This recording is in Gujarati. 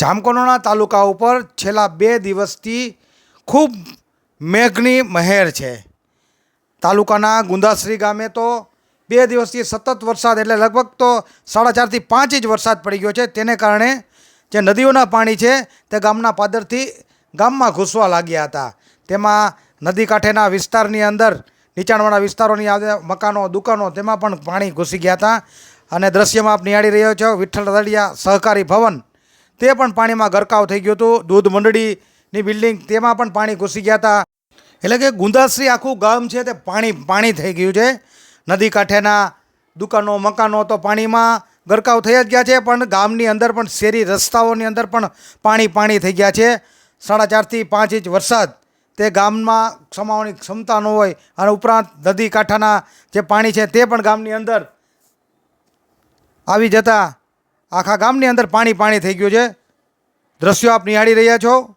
જામકંડોરણા તાલુકા ઉપર છેલ્લા બે દિવસથી ખૂબ મેઘની મહેર છે. તાલુકાના ગુંદાશ્રી ગામે તો બે દિવસથી સતત વરસાદ એટલે લગભગ તો સાડા ચારથી પાંચ ઇંચ વરસાદ પડી ગયો છે. તેને કારણે જે નદીઓના પાણી છે તે ગામના પાદરથી ગામમાં ઘૂસવા લાગ્યા હતા. તેમાં નદી કાંઠેના વિસ્તારની અંદર, નીચાણવાળા વિસ્તારોની આજે મકાનો, દુકાનો તેમાં પણ પાણી ઘૂસી ગયા હતા. અને દ્રશ્યમાં આપ નિહાળી રહ્યો છો, વિઠ્ઠલ રદડિયા સહકારી ભવન તે પણ પાણીમાં ગરકાવ થઈ ગયું હતું. દૂધ મંડળીની બિલ્ડિંગ તેમાં પણ પાણી ઘૂસી ગયા હતા. એટલે કે ગુંદાશ્રી આખું ગામ છે તે પાણી પાણી થઈ ગયું છે. નદી કાંઠેના દુકાનો, મકાનો તો પાણીમાં ગરકાવ થઈ જ ગયા છે, પણ ગામની અંદર પણ શેરી રસ્તાઓની અંદર પણ પાણી પાણી થઈ ગયા છે. સાડા ચારથી પાંચ ઇંચ વરસાદ તે ગામમાં સમાવવાની ક્ષમતા ન હોય અને ઉપરાંત નદી કાંઠાના જે પાણી છે તે પણ ગામની અંદર આવી જતાં આખા ગામની અંદર પાણી પાણી થઈ ગયું છે. દ્રશ્યો આપ નિહાળી રહ્યા છો.